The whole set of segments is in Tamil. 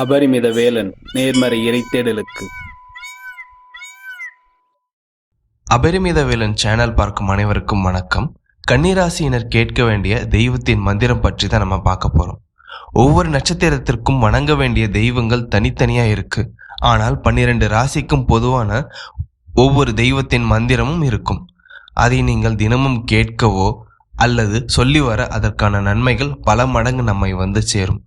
அபரிமித வேலன் நேர்மறை இறைத்தேடலுக்கு. அபரிமித வேலன் சேனல் பார்க்கும் அனைவருக்கும் வணக்கம். கன்னிராசியினர் கேட்க வேண்டிய தெய்வத்தின் மந்திரம் பற்றி தான் நம்ம பார்க்க போறோம். ஒவ்வொரு நட்சத்திரத்திற்கும் வணங்க வேண்டிய தெய்வங்கள் தனித்தனியா இருக்கு. ஆனால் பன்னிரண்டு ராசிக்கும் பொதுவான ஒவ்வொரு தெய்வத்தின் மந்திரமும் இருக்கும். அதை நீங்கள் தினமும் கேட்கவோ அல்லது சொல்லி வர அதற்கான நன்மைகள் பல மடங்கு நம்மை வந்து சேரும்.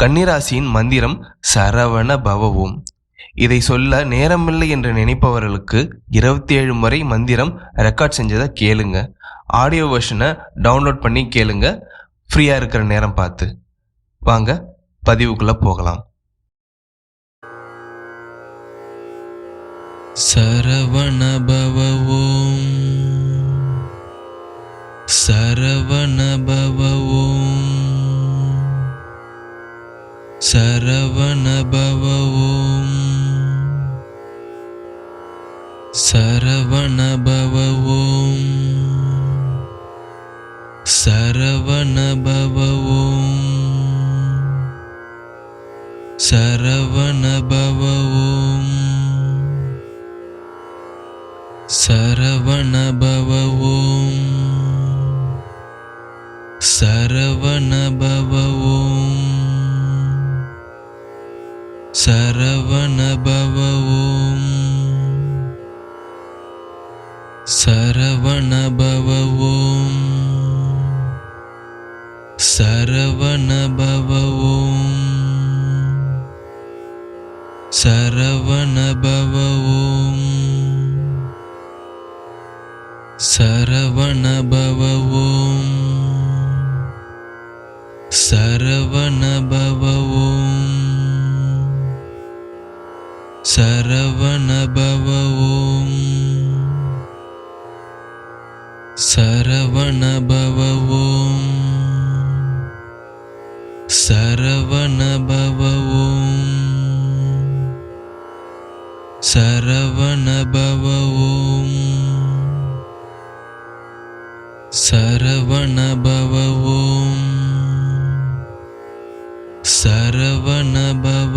கன்னிராசியின் மந்திரம் சரவண பவவும். இதை சொல்ல நேரமில்லை என்று நினைப்பவர்களுக்கு இருபத்தி ஏழு முறை மந்திரம் ரெக்கார்ட் செஞ்சதை கேளுங்க. ஆடியோ வெர்ஷனை டவுன்லோட் பண்ணி கேளுங்க. ஃப்ரீயாக இருக்கிற நேரம் பார்த்து. வாங்க பதிவுக்குள்ளே போகலாம். சரவண பவ ஓம் சரவண ஓம் सरवणभव ॐ सरवणभव ॐ सरवणभव ॐ सरवणभव ॐ सरवणभव ॐ सरवणभव सरवणभव ॐ सरवणभव ॐ सरवणभव ॐ सरवणभव ॐ सरवण सरवणभव ॐ सरवणभव ॐ सरवणभव ॐ सरवणभव ॐ सरवणभव ॐ सरवणभव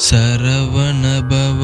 सरवणभव